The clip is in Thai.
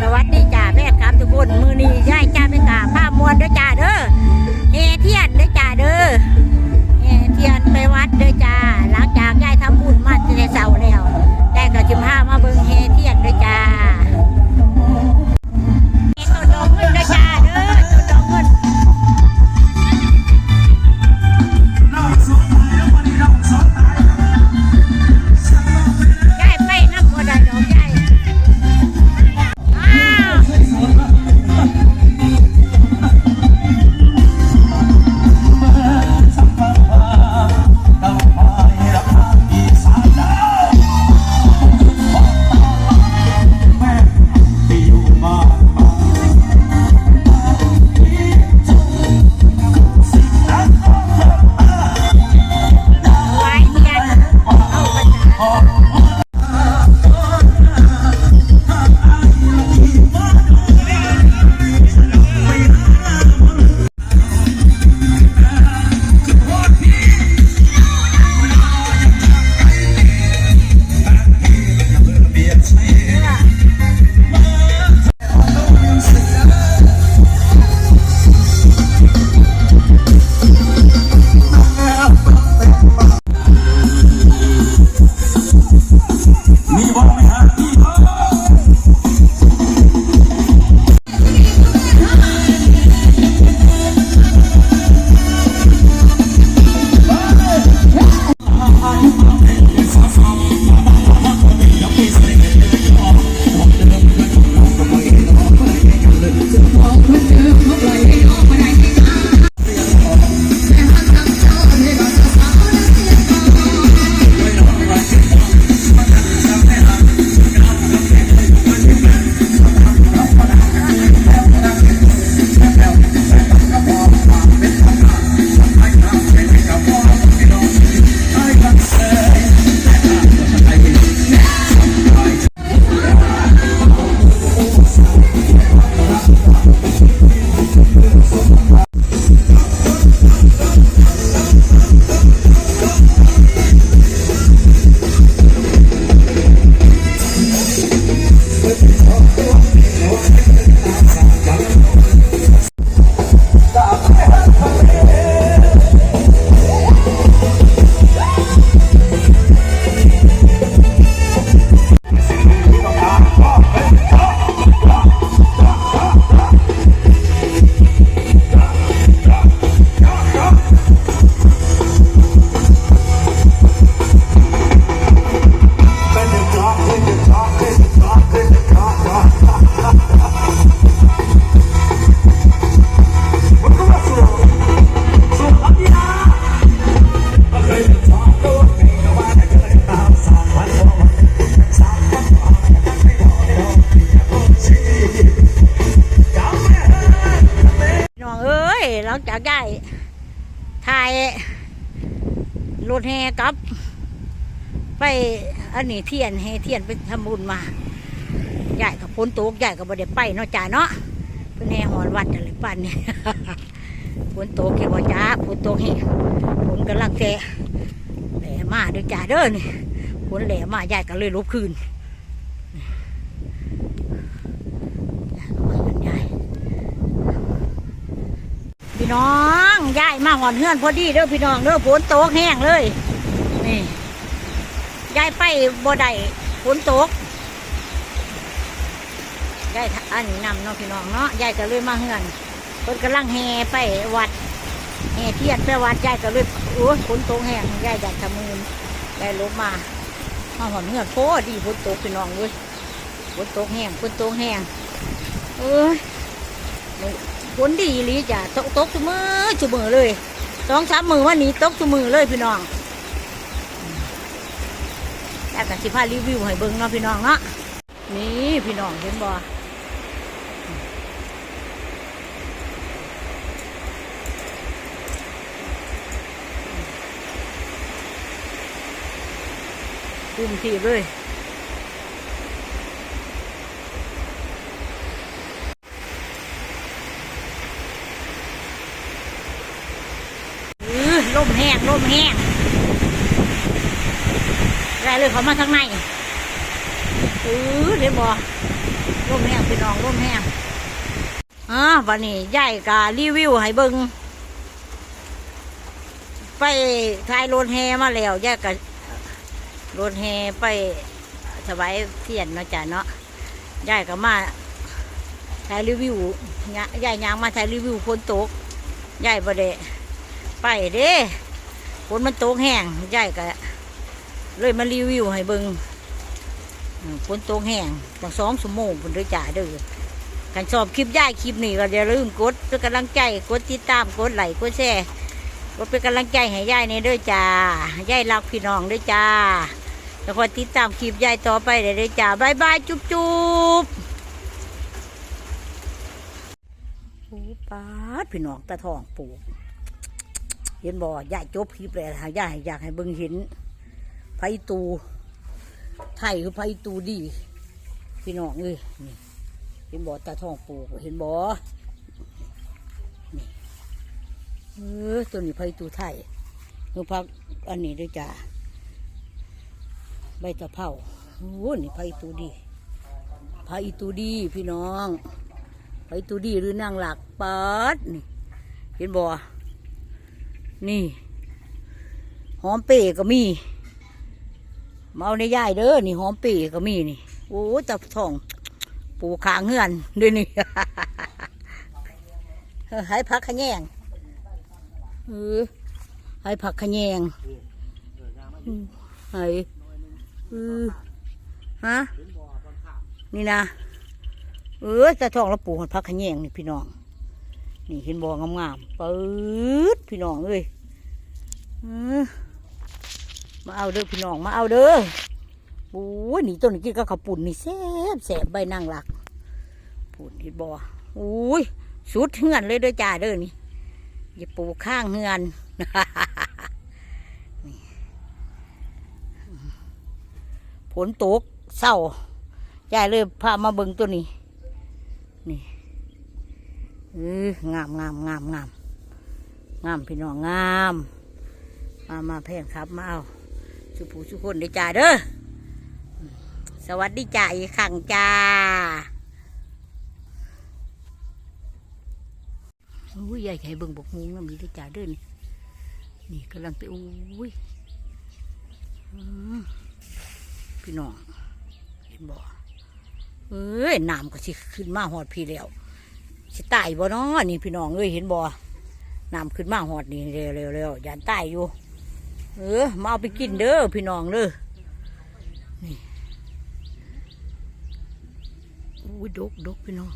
สวัสดีจ้าแม่ครับทุกคนมือนี้ย่ายจ้าไปกาผ้ามวนเด้อจ้าเด้อเฮเทียนเด้อจ้าเด้อเฮเทียนไปวัดเด้อจ้าหลังจากย่ายทำบุญมาเจอเสาแล้วได้ก็จิมห้ามาเบิ่งเฮเทียนเด้อจ้า C'est pas ça, c'est pas. น้องเอ้ยหลังจากได้ถ่ายรถแห่กับ ไปอันนี้เทียนแห่เทียนไปทำบุญมาใหญ่กับพ้นตกใหญ่กับบ่ได้ไปเนาะจ้าเนาะเพิ่นแห่หอนวัดอะไรปั่นเนี่ยฝนตกแค่บ่จ้าฝนตกแห้งฝนกำลังแทแหลมาเด้วยจ้าเด้อนี่ฝนแหลมาใหญ่ก็เลยลบคืนยายก็มากันยาย พี่ น้องย้ายมาหอนเฮือนพอดีเด้อพี่น้องเด้อฝนตกแห้งเลย นี่ย้ายไปบ่ได้ฝนตกย้ายอันน้ำเนาะพี่น้องเนาะย้ายก็เลยมาเฮือนเพิ่นกำลังแห่ไปวัดแห่เทียนไปวัดย้ายก็เลยโอ้ฝนตกแห้งย้ายอยากทำมือย้ายลบมามาหอนเฮือนโพอดีฝนตกพี่น้องเว้ยฝนตกแห้งฝนตกแห้งเอ้ย ฝนดีลีจ้ะตกตกทุมือทุมือเลยสองสามมือวันนี้ตกทุมือเลยพี่น้องแต่กันสิพารีวิวให้เบิ่งเนาะพี่น้องเนาะนี่พี่น้องเห็นบ่ตุ่มทีเลย อือ ลมแห้งลมแห้งได้เลยเขามาทางในอือเดี๋ยวบอร่มแห้งพี่น้องร่มแห้งอ่าวันนี้ยายการีวิวให้เบิงไปทายรถแฮมาแล้วยายกรถแฮไปถวายเทียนเนาะจ้ะเนาะยายก็มาถ่ายรีวิวยะยายยางมาถ่ายรีวิวฝนตกยายบ่ได้ ไปเด้ฝนมันตกแห้งยายก็เลยมารีวิวให้เบิงฝนตกแห้งตั้งสองชั่วโมงฝนด้วยจ่าเด้อกันชอบคลิปย่ายคลิปนี้ก็อย่าลืมกดเป็นกำลังใจกดติดตามกดไลค์กดแชร์กดเป็นกำลังใจให้ย่ายในเด้อจ้าย่ายรักพี่น้องเด้อจ้าแล้วก็ติดตามคลิปย่ายต่อไปเด้อเด้อจ้าบายบายจุ๊บจุ๊บโอ้ปาดพี่น้องตาทองปลูก เห็นบ่อยายจบคลิปเลยหายายอยากให้เบิ่งเห็นไผตูไทยคือไผตูดี พี่น้องเอ้ยนี่เห็นบ่อตาทองปลูกเห็นบ่นี่เออตัวนี้ไผตูไทยคือพักอันนี้ด้วยจ้าใบตะเภาโอ้นี่ไผตูดีไผตูดีพี่น้องไผตูดีหรือนางหลักปัดนี่เห็นบ่อ นี่ หอมเป๋ก็มีมาเอาในย่ายเด้อนี่หอมเปีก็มีนี่ โอ้ตะทอง ปูขางเงื่อนด้วยนี่ให้พักขแยงเออให้ผักขแยงให้เออฮะนี่นะเออตะทองแล้วปลูกผักขแยงนี่พี่น้อง นี่เห็นบ่องามๆปื๊ดพี่น้องเอ้ยมาเอาเด้อพี่น้องมาเอาเด้อโอ้ยนี่ต้นนี้กินกับข้าวปุ่นนี่แซ่บแซ่บใบนางหลักปุ่นที่บ่อโอ้ยสุดเฮือนเลยเด้อจ้าเด้อนี่อย่าปูข้างเฮือนนี่ฝนตกเศร้ายายเลยพามาเบิ่งตัวนี้ เอองามงามงามงามงามพี่น้องงาม มามาแพงครับมาเอาสุผู้สุคนเด้จ้าเด้อสวัสดีจ้าอีกครั้งจ้าอุ้ยใหญ่ไข่เบิ่งบกงน้ำมีเด้จ้าเด้อนี่นี่กำลังไปอุ้ยอืมพี่น้องเห็นบ่เอ้ยน้ำก็สิขึ้นมาหอดพี่แล้ว สิตายบ่เนาะนี่พี่น้องเลยเห็นบ่น้ำขึ้นมาหอดนี่เร็วเร็วเร็วยันตายอยู่ เออมาเอาไปกินเด้อพี่น้องเด้อนี่อุ้ยดกดกพี่น้อง